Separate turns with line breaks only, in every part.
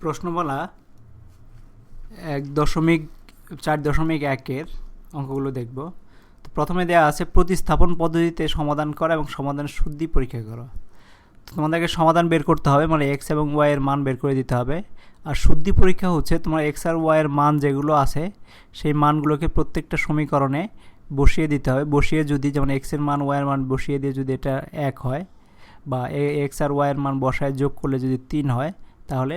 প্রশ্নমালা এক দশমিক, চার দশমিক একের অঙ্কগুলো দেখব। তো প্রথমে দেওয়া আছে, প্রতিস্থাপন পদ্ধতিতে সমাধান করা এবং সমাধানের শুদ্ধি পরীক্ষা করা। তো তোমাদেরকে সমাধান বের করতে হবে মানে এক্স এবং ওয়াইয়ের মান বের করে দিতে হবে। আর শুদ্ধি পরীক্ষা হচ্ছে, তোমার এক্স আর ওয়াইয়ের মান যেগুলো আছে, সেই মানগুলোকে প্রত্যেকটা সমীকরণে বসিয়ে দিতে হবে। বসিয়ে যদি, যেমন এক্সের মান ওয়াই এর মান বসিয়ে দিয়ে যদি এটা এক হয়, বা এক্স আর ওয়াই এর মান বসায় যোগ করলে যদি তিন হয়, তাহলে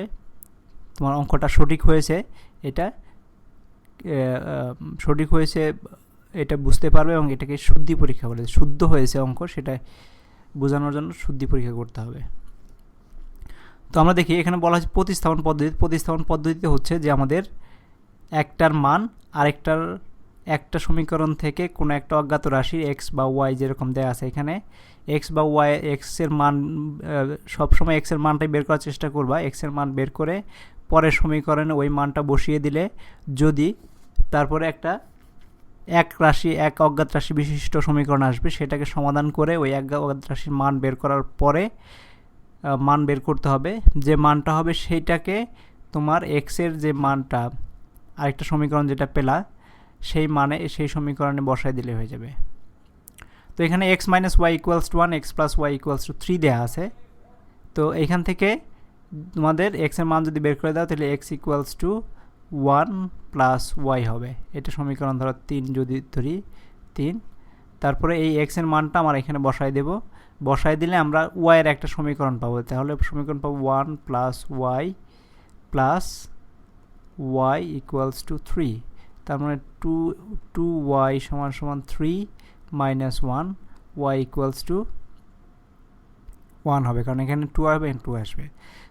তোমার অঙ্কটা সঠিক হয়েছে, এটা সঠিক হয়েছে, এটা বুঝতে পারবে এবং এটাকে শুদ্ধি পরীক্ষা বলে শুদ্ধ হয়েছে অঙ্ক, সেটা বোঝানোর জন্য শুদ্ধি পরীক্ষা করতে হবে। তো আমরা দেখি, এখানে বলা হচ্ছে প্রতিস্থাপন পদ্ধতি প্রতিস্থাপন পদ্ধতিতে হচ্ছে যে আমাদের একটার মান আরেকটার একটা সমীকরণ থেকে কোনো একটা অজ্ঞাত রাশি এক্স বা ওয়াই যেরকম দেওয়া আছে এখানে এক্স বা ওয়াই এক্সের মান সবসময় এক্সের মানটাই বের করার চেষ্টা করবা। এক্সের মান বের করে পরের সমীকরণে ওই মানটা বসিয়ে দিলে যদি তারপরে একটা এক রাশি, এক অজ্ঞাত রাশি বিশিষ্ট সমীকরণ আসবে, সেটাকে সমাধান করে ওই এক অজ্ঞাত রাশির মান বের করার পরে মান বের করতে হবে। যে মানটা হবে সেইটাকে তোমার এক্সের যে মানটা, আরেকটা সমীকরণ যেটা পেলা, সেই মানে সেই সমীকরণে বসায় দিলে হয়ে যাবে। তো এখানে x minus y equals to one x plus y equals to three দেওয়া আছে। তো এখান থেকে তোমাদের এক্সের মান যদি বের করে দাও, তাহলে x equals to one plus y হবে। এটা সমীকরণ ধরো তিন যদি ধরি, তিন। তারপরে এই এক্সের মানটা আমার এখানে বসায় দেব। বসায় দিলে আমরা ওয়াইয়ের একটা সমীকরণ পাবো। তাহলে সমীকরণ পাবো one plus y plus y equals to three তার মানে টু টু ওয়াই সমান সমান three minus one y equals to one হবে। কারণ এখানে টু আসবে টু আসবে।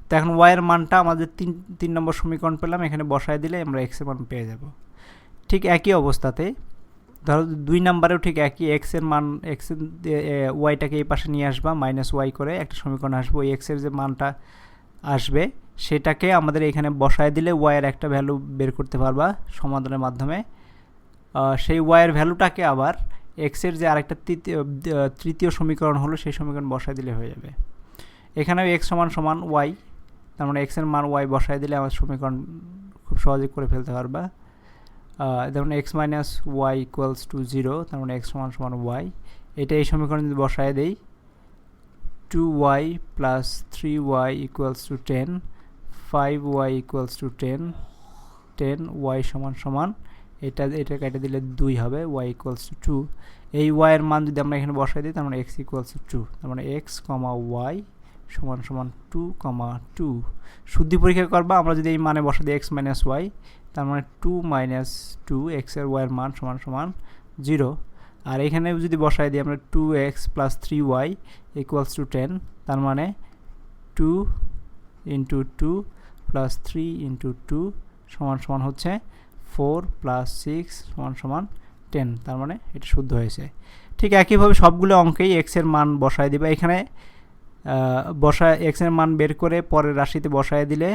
তো এখন ওয়াইয়ের মানটা আমাদের তিন তিন নম্বর সমীকরণ পেলাম, এখানে বসায় দিলে আমরা এক্সের মান পেয়ে যাব। ঠিক একই অবস্থাতে, ধরো দুই নাম্বারেও ঠিক একই এক্সের মান এক্সের ওয়াইটাকে এই পাশে নিয়ে আসবা মাইনাস ওয়াই করে একটা সমীকরণ আসবে, ওই এক্সের যে মানটা আসবে, সেটাকে আমাদের এখানে বসায় দিলে ওয়াইয়ের একটা ভ্যালু বের করতে পারবা সমাধানের মাধ্যমে। সেই ওয়াইয়ের ভ্যালুটাকে আবার এক্সের যে আরেকটা তৃতীয় তৃতীয় সমীকরণ হলো, সেই সমীকরণ বসায় দিলে হয়ে যাবে। এখানেও এক্স সমান সমান ওয়াই তার মানে এক্সের মান ওয়াই বসায় দিলে আমার সমীকরণ খুব সহজে করে ফেলতে পারবা। যেমন x minus y equals to zero তার মানে এক্স সমান সমান ওয়াই এটা এই সমীকরণ যদি বসায় দেই two y plus three y equals to ten five y equals to ten ten y সমান সমান, এটা এটা কেটে দিলে দুই হবে ওয়াই ইকুয়ালস টু টু এই ওয়াইয়ের মান যদি আমরা এখানে বসাই দিই, তার মানে এক্স ইকুয়ালস টু টু তার মানে এক্স কমা ওয়াই সমান সমান টু কমা টু। শুদ্ধি পরীক্ষা করবা, আমরা যদি এই মানে বসা দিই এক্স মাইনাস ওয়াই তার মানে টু মাইনাস টু এক্সের ওয়াইয়ের মান সমান সমান জিরো। আর এখানে যদি বসাই দিই আমরা two x plus three y equals to ten তার মানে two into two plus three into two সমান সমান হচ্ছে ফোর প্লাস সিক্স সমান সমান টেন তার মানে এটা শুদ্ধ হয়েছে। ঠিক একইভাবে সবগুলো অঙ্কেই এক্সের মান বসায় দিবে। এখানে বসায় এক্সের মান বের করে পরের রাশিতে বসায় দিলে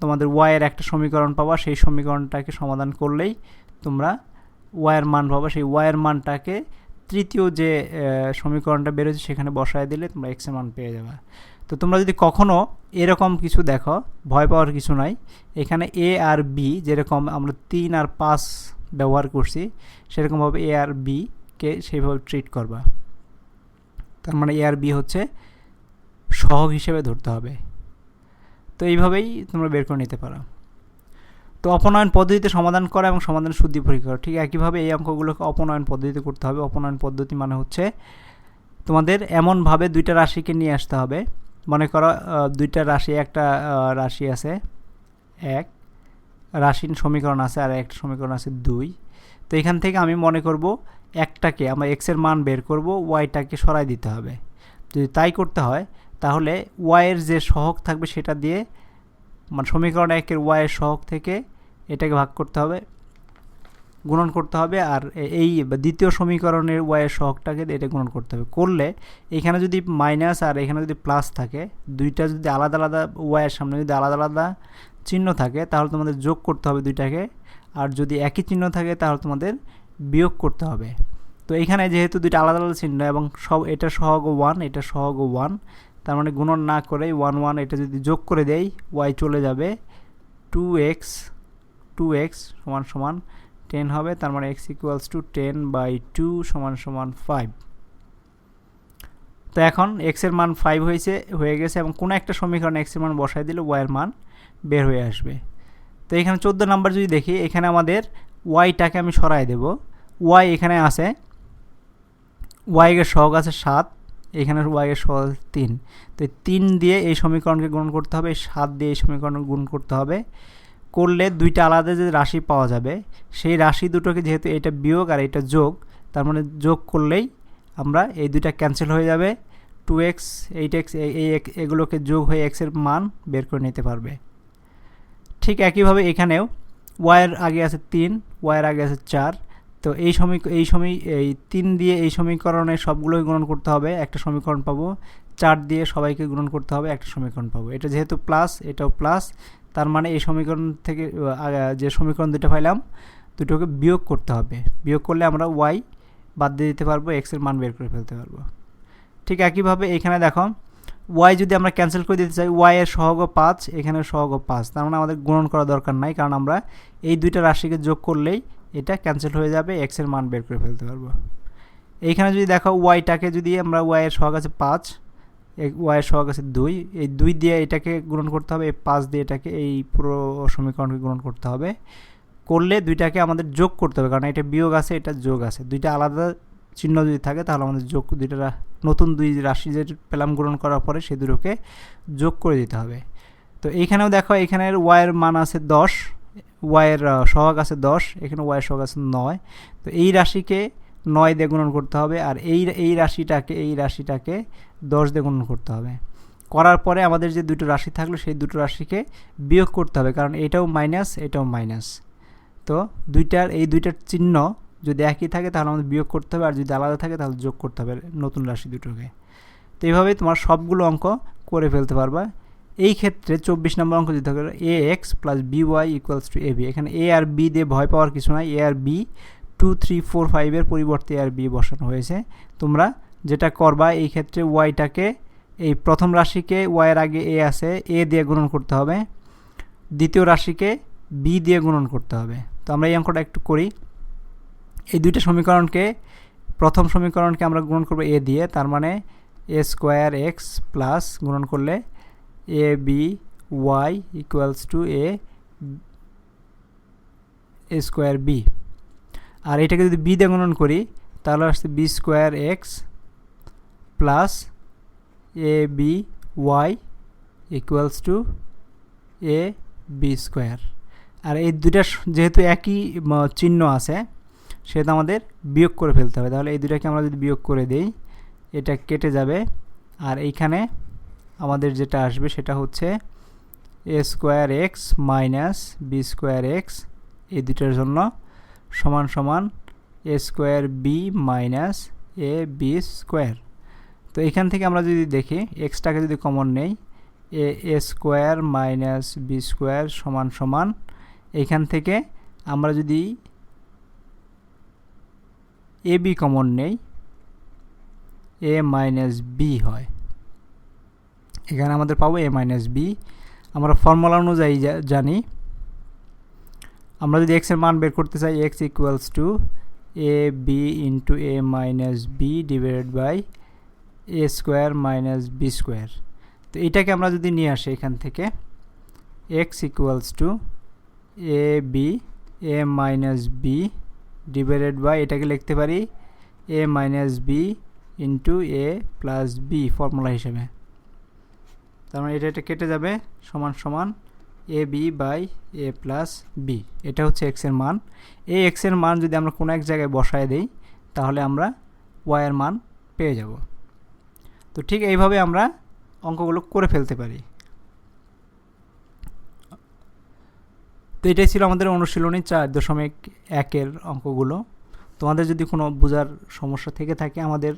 তোমাদের ওয়াইয়ের একটা সমীকরণ পাবা, সেই সমীকরণটাকে সমাধান করলেই তোমরা ওয়াইয়ের মান পাবা। সেই ওয়াইয়ের মানটাকে তৃতীয় যে সমীকরণটা বেরোচ্ছে সেখানে বসায় দিলে তোমরা এক্সের মান পেয়ে যাবে। তো তোমরা যদি কখনও এরকম কিছু দেখো, ভয় পাওয়ার কিছু নাই, এখানে এ আর বি যেরকম আমরা তিন আর পাঁচ ব্যবহার করছি, সেরকমভাবে এ আর বিকে সেইভাবে ট্রিট করবা। তার মানে এ আর বি হচ্ছে সহগ হিসেবে ধরতে হবে। তো এইভাবেই তোমরা বের করে নিতে পারো। তো অপনয়ন পদ্ধতিতে সমাধান করা এবং সমাধান শুদ্ধি পরীক্ষা করা। ঠিক একইভাবে এই অঙ্কগুলোকে অপনয়ন পদ্ধতিতে করতে হবে। অপনয়ন পদ্ধতি মানে হচ্ছে তোমাদের এমনভাবে দুইটা রাশিকে নিয়ে আসতে হবে। মনে করো দুইটা রাশি, একটা রাশি আছে এক, রাশির সমীকরণ আছে আর একটা সমীকরণ আছে দুই। তো এখান থেকে আমি মনে করব একটাকে, আমরা এক্সের মান বের করব ওয়াইটাকে সরাই দিতে হবে। যদি তাই করতে হয় তাহলে ওয়াইয়ের যে সহগ থাকবে সেটা দিয়ে মানে সমীকরণ একের ওয়াইয়ের সহগ থেকে এটাকে ভাগ করতে হবে, গুণন করতে হবে আর এই দ্বিতীয় সমীকরণের ওয়াইয়ের সহগটাকে এটা গুণন করতে হবে। করলে এখানে যদি মাইনাস আর এখানে যদি প্লাস থাকে, দুইটা যদি আলাদা আলাদা ওয়াইয়ের সামনে যদি আলাদা আলাদা চিহ্ন থাকে, তাহলে তোমাদের যোগ করতে হবে দুইটাকে। আর যদি একই চিহ্ন থাকে, তাহলে তোমাদের বিয়োগ করতে হবে। তো এখানে যেহেতু দুইটা আলাদা আলাদা চিহ্ন এবং সব, এটা সহগ ওয়ান এটা সহগ ওয়ান তার মানে গুণন না করে ওয়ান ওয়ান এটা যদি যোগ করে দেই ওয়াই চলে যাবে টু এক্স টু এক্স সমান সমান টেন হবে, তার মানে x equals to ten by two সমান সমান ফাইভ তো এখন এক্সের মান ফাইভ হয়েছে, হয়ে গেছে এবং কোনো একটা সমীকরণে এক্সের মান বসাই দিলে ওয়াইয়ের মান বের হয়ে আসবে। তো এখানে চোদ্দ নাম্বার যদি দেখি, এখানে আমাদের ওয়াইটাকে আমি সরাই দেব। ওয়াই এখানে আছে ওয়াইয়ের সহগ আছে সাত এখানে ওয়াইয়ের সহগ আছে তিন। তো তিন দিয়ে এই সমীকরণকে গুণ করতে হবে সাত দিয়ে এই সমীকরণকে গুণ করতে হবে। করলে দুইটা আলাদা যে রাশি পাওয়া যাবে, সেই রাশি দুটোকে যেহেতু এটা বিয়োগ আর এটা যোগ, তার মানে যোগ করলেই আমরা এই দুইটা ক্যান্সেল হয়ে যাবে। টু এক্স এইট এক্স এই এগুলোকে যোগ হয়ে এক্সের মান বের করে নিতে পারবে। ঠিক একইভাবে এখানেও ওয়াইয়ের আগে আছে তিন ওয়াইয়ের আগে আছে চার তো এই সমী এই সমী, এই তিন দিয়ে এই সমীকরণে সবগুলোই গুণন করতে হবে। একটা সমীকরণ পাবো। চার দিয়ে সবাইকে গুণন করতে হবে, একটা সমীকরণ পাবো। এটা যেহেতু প্লাস এটাও প্লাস তার মানে এই সমীকরণ থেকে যে সমীকরণ দুটো পাইলাম, দুটোকে বিয়োগ করতে হবে। বিয়োগ করলে আমরা ওয়াই বাদ দিয়ে দিতে পারব এক্সের মান বের করে ফেলতে পারব। ঠিক একইভাবে এখানে দেখো ওয়াই যদি আমরা ক্যান্সেল করে দিতে চাই ওয়াই এর সহগ পাঁচ, এখানে সহগ পাঁচ। তার মানে আমাদের গুণন করা দরকার নাই, কারণ আমরা এই দুইটা রাশিকে যোগ করলেই এটা ক্যান্সেল হয়ে যাবে এক্সের মান বের করে ফেলতে পারব। এইখানে যদি দেখো ওয়াইটাকে যদি আমরা ওয়াইয়ের সহগ আছে পাঁচ ওয়াইয়ের সহগ আছে দুই, এই দুই দিয়ে এটাকে গ্রহণ করতে হবে, এই পাঁচ দিয়ে এটাকে এই পুরো সমীকরণকে গ্রহণ করতে হবে। করলে দুইটাকে আমাদের যোগ করতে হবে, কারণ এটা বিয়োগ আছে, এটা যোগ আছে। দুইটা আলাদা চিহ্ন যদি থাকে, তাহলে আমাদের যোগ দুইটা নতুন দুই রাশি যে পেলাম গ্রহণ করার পরে সেই দুটোকে যোগ করে দিতে হবে। তো এইখানেও দেখো এখানের ওয়াইয়ের মান আছে দশ ওয়াইয়ের সহগ আছে দশ, এখানে ওয়াইয়ের সহগ আছে নয়। তো এই রাশিকে নয় দিয়ে গুণন করতে হবে আর এই এই রাশিটাকে এই রাশিটাকে দশ দিয়ে গুণন করতে হবে। করার পরে আমাদের যে দুটো রাশি থাকল, সেই দুটো রাশিকে বিয়োগ করতে হবে কারণ এটাও মাইনাস এটাও মাইনাস তো দুইটার, এই দুইটার চিহ্ন যদি একই থাকে তাহলে আমাদের বিয়োগ করতে হবে আর যদি আলাদা থাকে তাহলে যোগ করতে হবে নতুন রাশি দুটোকে। তো এইভাবে তোমার সবগুলো অঙ্ক করে ফেলতে পারবা। এই ক্ষেত্রে চব্বিশ নম্বর অঙ্ক দিতে হবে a x plus b y equals to a b এখানে এ আর বি দিয়ে ভয় পাওয়ার কিছু নয় এ আর বি টু থ্রি ফোর ফাইভের পরিবর্তে এ আর বি বসানো হয়েছে। তোমরা যেটা করবা, এই ক্ষেত্রে ওয়াইটাকে এই প্রথম রাশিকে ওয়াইয়ের আগে এ আছে এ দিয়ে গুণন করতে হবে। দ্বিতীয় রাশিকে বি দিয়ে গুণন করতে হবে। তো আমরা এই অঙ্কটা একটু করি। এই দুইটা সমীকরণকে, প্রথম সমীকরণকে আমরা গুণন করব এ দিয়ে, তার মানে এ স্কোয়ার এক্স প্লাস গুণন করলে a b y equals to a square b আর এটাকে যদি বি দিয়ে গুণন করি, তাহলে আসছে b square x plus a b y equals to a b square আর এই দুইটা যেহেতু একই চিহ্ন আছে সেটা আমাদের বিয়োগ করে ফেলতে হবে। তাহলে এই দুটাকে আমরা যদি বিয়োগ করে দেই, এটা কেটে যাবে। আর এইখানে আমাদের যেটা আসবে সেটা হচ্ছে a square x minus b square x এই দুটার জন্য সমান সমান a square b minus a b square তো এখান থেকে আমরা যদি দেখি এক্সটাকে যদি কমন নেই a a square minus b square সমান সমান এইখান থেকে আমরা যদি এ বি কমন নেই এ মাইনাস বি হয়। এখানে আমাদের পাবো এ মাইনাস বি আমরা ফর্মুলা অনুযায়ী জানি। আমরা যদি এক্সের মান বের করতে চাই x equals to a b into a minus b divided by a square minus b square তো এটাকে আমরা যদি নিয়ে আসি এখান থেকে x equals to a b a minus b divided by এটাকে লিখতে পারি a minus b into a plus b formula হিসেবে। তার মানে এটা এটা কেটে যাবে সমান সমান a b by a plus b. এটা হচ্ছে এক্সের মান। এই এক্সের মান যদি আমরা কোনো এক জায়গায় বসায় দিই, তাহলে আমরা ওয়াইয়ের মান পেয়ে যাব। তো ঠিক এইভাবে আমরা অঙ্কগুলো করে ফেলতে পারি। তো এটাই ছিল আমাদের অনুশীলনী চার দশমিক একের অঙ্কগুলো। তোমাদের যদি কোনো বোঝার সমস্যা থেকে থাকে, আমাদের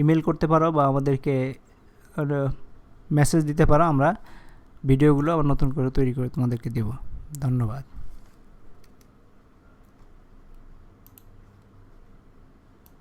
ইমেল করতে পারো বা আমাদেরকে মেসেজ দিতে পারো আমরা ভিডিওগুলো আবার নতুন করে তৈরি করে তোমাদেরকে দেব। ধন্যবাদ।